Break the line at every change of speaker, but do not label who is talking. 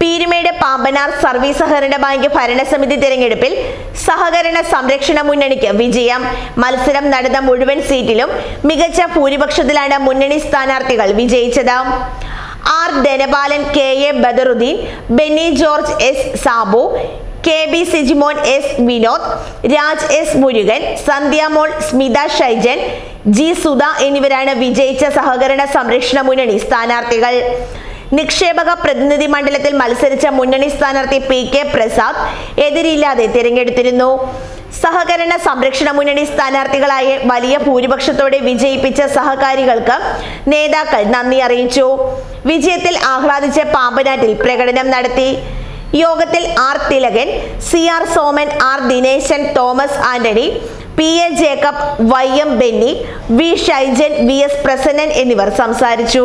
Peermade Pambanar service സഹകരണ bank ഭരണസമിതി തിരഞ്ഞെടുപ്പിൽ സഹകരണ സംരക്ഷണ മുന്നണിക്ക് വിജയം. മത്സരം നടന്ന മുഴുവൻ സീറ്റിലും മികച്ച ഭൂരിപക്ഷത്തിലാണ് മുന്നണി സ്ഥാനാർത്ഥികൾ വിജയിച്ചത്. R Dhanapalan K A Badaruddin Benny George S Sabu K B Sijimon S Vinod Raj S Murugan Sandhyamol Smitha Shaijan G Sudha എന്നിവരാണ് വിജയിച്ച സഹകരണ സംരക്ഷണ മുന്നണി സ്ഥാനാർത്ഥികൾ. നിക്ഷേപക പ്രതിനിധി മണ്ഡലത്തിൽ മത്സരിച്ച മുന്നണി സ്ഥാനാർത്ഥി പി കെ പ്രസാദ് എതിരില്ലാതെ തിരഞ്ഞെടുത്തിരുന്നു. സഹകരണ സംരക്ഷണ മുന്നണി സ്ഥാനാർത്ഥികളായ വലിയ ഭൂരിപക്ഷത്തോടെ വിജയിപ്പിച്ച സഹകാരികൾക്ക് നേതാക്കൾ നന്ദി അറിയിച്ചു. വിജയത്തിൽ ആഹ്ലാദിച്ച പാമ്പനാട്ടിൽ പ്രകടനം നടത്തി. യോഗത്തിൽ R Thilakan C R Soman R Dineshan Thomas Antony P A Jacob Y M Benny V Shaijan V S Prasannan എന്നിവർ സംസാരിച്ചു.